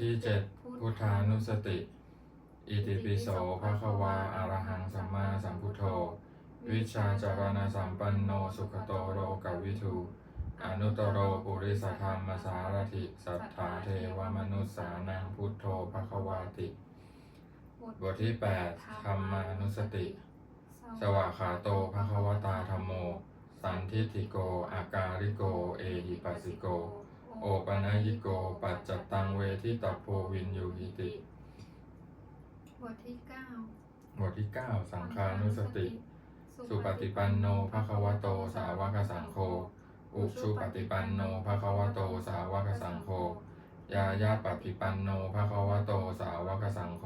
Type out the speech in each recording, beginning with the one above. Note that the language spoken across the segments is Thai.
ที่เจ็ดพุทธานุสติ อิติปิโสภะคะวาอะระหังสัมมาสัมพุทโธ วิชาจารณสัมปันโนสุขโตโรกวิทูอนุตโรปุริสธรรมสารถิสัทธาเทวมนุสสานังพุทโธภควาติ บทที่8ธรรมานุสติ สวากขาโตภควตาธรรมโม สันทิฏฐิโก อาการิโก เอหิปัสสิโก โอปนยิโกปัจจตังเวทิตาโพวินยูหิติ บทที่เก้าบทที่ 9 สังฆานุสติ สุปฏิปันโนภควโตสาวกสังโฆ อุชุปฏิปันโนภควโตสาวกสังโฆ ยายาปฏิปันโนภควโตสาวกสังโฆ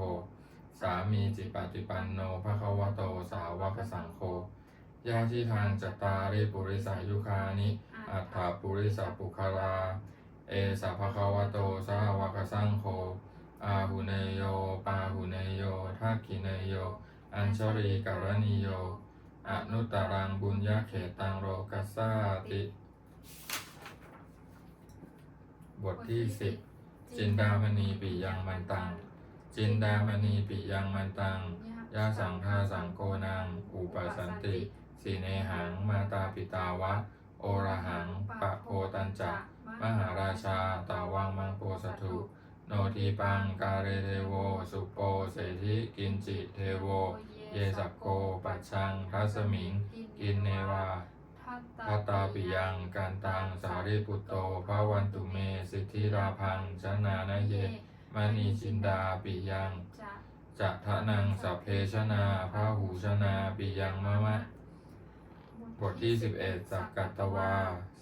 สามีจิปฏิปันโนภควโตสาวกสังโฆ ยาที่ทางจตตาริปุริสายุคานิ อัฏฐาปุริสปุคารา เอสะภะคะวะโตสาวกสังโฆอาหุเนโยปาหุเนโยทักขิเนโย อัญชรีการณิโยอนุตตรังบุญญาเขตังโรกัสสาติ บทที่สิบจินดามณีปิยังมันตัง จินดามณีปิยังมันตังยาสังฆาสังโกนังอุปสันติสีเนหังมาตาปิตาวะ โอระหังปะโพตัญจะ มหาราชาตาวังมังโปสถุ โนทีปังกาเรเทโว สุโปเสธิกินจิเทโว เยสักโกปัจชังทัสมิง กินเนวาพัตตาปิยังการตังสารีปุตโตภาวันตุเม สิทธิราพังชนานเยมณีจินดาปิยังจะทะนังสัพเพชนาพาหูชนาปิยังมะมะ บทที่11สักกัตวา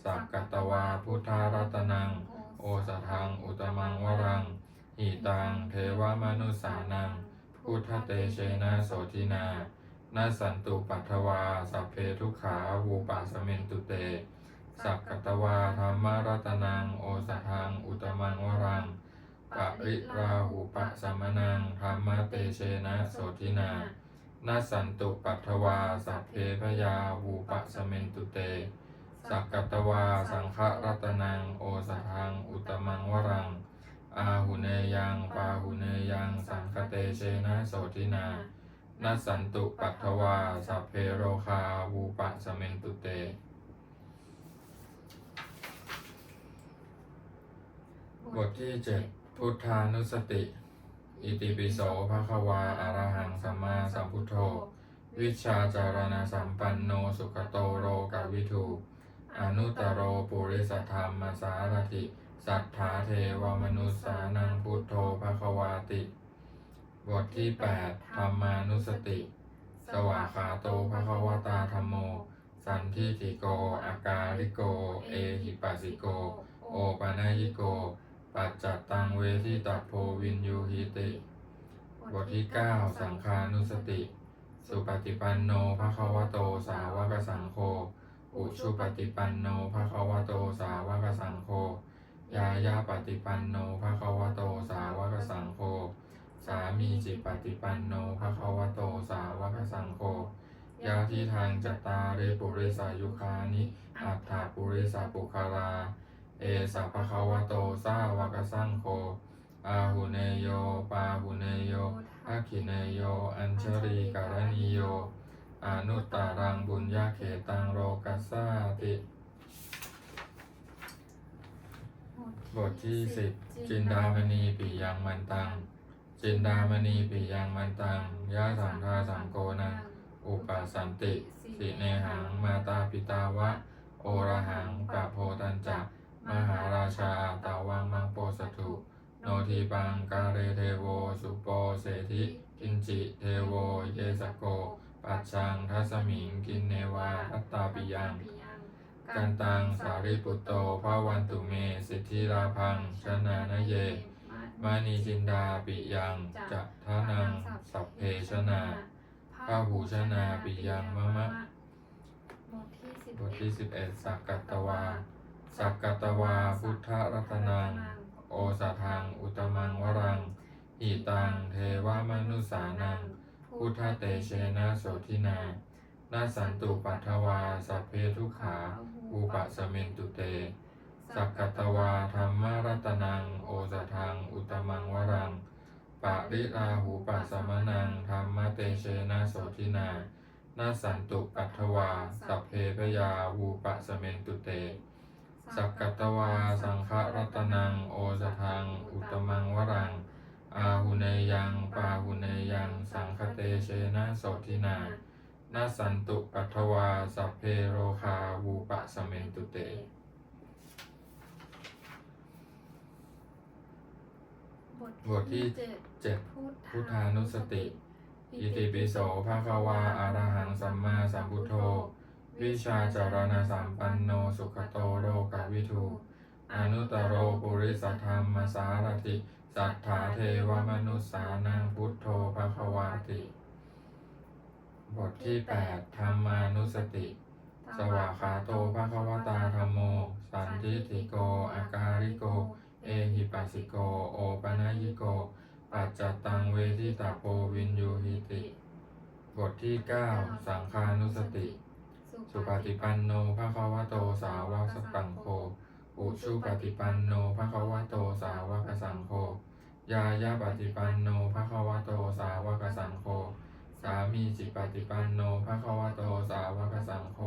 สักกัตวาพุทธารัตนัง โอสทังอุตมังวรัง หิตังเทวมนุสสานัง พุทธเตเชนะโสทินานาสันตุปัทวา สัพเพทุขาวูปาสเมนตุเต สักกัตวาธรรมรัตนัง โอสทังอุตมังวรังปริราหูปะสมนังธรรมเตเชนะโสทินานาสันตุปัทวา สัพเพพยาวูปะสเมนตุเต สักกัตวาสังฆรัตนังโอสทังอุตมังวรัง อาหุเนยังปาหุเนยังสังคเตเชนะโสทินานัสสันตุปัทวาสัพเพโรคาวูปะสเมนตุเต บทที่เจ็ดพุทธานุสติ อิติปิโสภะคะวาอะระหังสัมมาสัมพุทโธ วิชาจารณสัมปันโนสุขโตโรกาวิทู อนุตตโรปุริสธรรมสารถิสัทธาเทวมนุสสานังพุทโธภะควาติ บทที่ 8 ธรรมานุสติ สวาขาโตภะคะวตาธรรมโม สันทิฏฐิโก อาการิโก เอหิปัสสิโก โอปนยิโก ปัจจัตตังเวทิตาโพวินยูหิติ บทที่ 9 สังฆานุสติ สุปฏิปันโนภะควโตสาวกสังโฆ อุชุปฏิปันโนภะคะวะโตสาวกสังโฆยายาปฏิปันโนภะคะวะโตสาวกสังโฆสามีจิปฏิปันโนภะคะวะโตสาวกสังโฆยาที่ทางจตตาริปุริสายุคานิอัฏฐาปุริสาปุคารา เอสัพพะคะวะโตสาวกสังโฆอาหุเนโยปาหุเนโยอาคิเนโย อัญชรีการณิโย อนุตตรังบุญญาเขตังโรกัสสาติบทที่สิบจินดามณีปิยังมันตัง จินดามณีปิยังมันตังยะสังฆาสังโกนังอุปสันติ สิเนหังมาตาปิตาวะ โอระหังปะโพตัญจะมหาราชาตาวังมังโปสถุโนทีปังกาเรเทโว สุโปเสธิกินจิเทโว เยสโก ปัจชังทัสมิงกินเนวาทัตตาปิยัง กันตังสารีปุตโตภาวันตุเม สิทธิราพังชนานเย มานีจินดาปิยังจะทานังสัพเพชนาพาหูชนาปิยังมะมะบทที่สิบบทที่11สักกัตวา สักกัตวาพุทธรัตนัง โอสาทัง อุตมังวรัง หิตัง เทวมนุสสานัง พุทธเตเชนะโสทินานาสันตุปัทวา สัพเพทุขา อุปสเมนตุเต สักกัตวาธรรมรัตนัง โอสทัง อุตมังวรัง ปะริลาหูปัสมนังธรรมเตเชนะโสทินานาสันตุปัทวา สัพเพพยาวูปะสเมนตุเต สักกัตวา สังฆรัตนัง โอสทัง อุตมังวรัง อาหุเนยังปาหุเนยังสังคเตเชนะโสทินานาสันตุปัทวาสัพเพโรคาวูปะสเมนตุเต บทที่เจ็ดพุทธานุสติ อิติปิโสภะคะวาอะระหังสัมมาสัมพุทโธ วิชาจารณะสัมปันโนสุขโตโรกวิทูอนุตตโรปุริสธรรมสารติ สัทธาเทวมนุสานังพุทโธภะควาติ บทที่8ธรรมานุสติ สวากขาโตภะควตาธรรมโม สันทิโก อาการิโก เอหิปัสสิโก โอปะนะยิโก ปัจจตังเวทิตาโพวินยูหิติ บทที่9สังฆานุสติ สุปฏิปันโนภะควโตสาวกสังโฆ ชุปฏิปันโนภะคะวะโตสาวกสังโฆยายาปฏิปันโนภะคะวะโตสาวกสังโฆสามีจิปฏิปันโนภะคะวะโตสาวกสังโฆ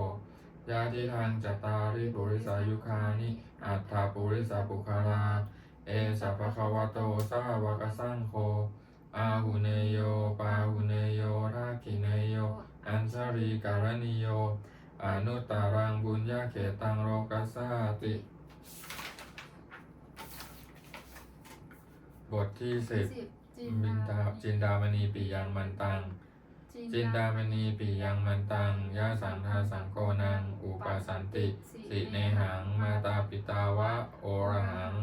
ยาทิทางจตตาริปุริสายุคานิอัตถาปุริสาปุคาราเอสะภะคะวะโตสาวกสังโฆอาหุเนโยปาหุเนโยทักขิเนโย อันสารีการณิโย อนุตตารังบุญญาเขตังโรกัสสาติ บทที่สิบจิมินตาจินดามณีปิยังมันตัง จินดามณีปิยังมันตังยะสังทาสังโกนัง อุปาสันติ สิเนหัง มาตาปิตาวะ โอระหัง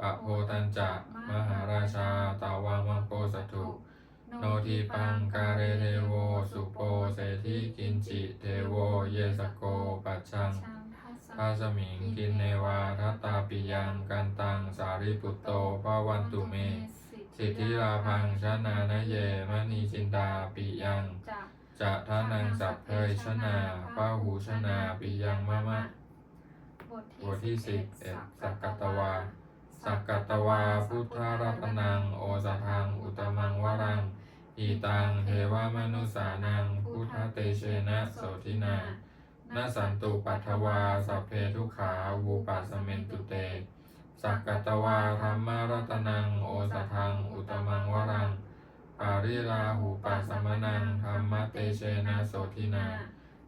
ปะโพตันจะมหาราชาตาวังมังโกสถุ โนทีปังการเรเทโว สุโปเสธิกินจิเทโว เยสโกปัจชัง พาสมิงกินเนวาทัตตาปิยังกันตังสาริปุตโตภาวันตุเม สิทธิลาพังชนะนะเยมณีจินดาปิยังจะทานังสัพเพยชนาป้าหูชนาปิยังมะมะบทที่สิบเอ็ดสักกัตวา สักกัตวาพุทธรัตนังโอสทังอุตมังวรังอีตังเทวมนุสานังพุทธเตเชนะโสทินา นาสันตุปัทถวาสัพเพทุขาวูปัสเมนตุเต สักกัตวาธรรมรัตนัง โอสทัง อุตมังวรังปาริลาหูปัสสมนังธรรมเตเชนะโสทินา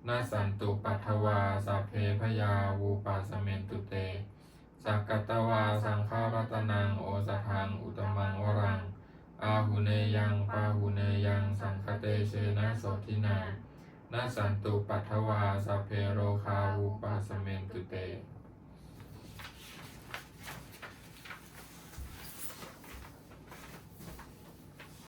นาสันตุปัทถวาสัพเพพยาวูปัสเมนตุเต สักกัตวาสังฆารัตนัง โอสทัง อุตมังวรัง อาหุเนยังปาหุเนยัง สังคเตเชนะโสทินา นาสันตุปัทวาสัพเพโรคาวุปัสสเมนตุเต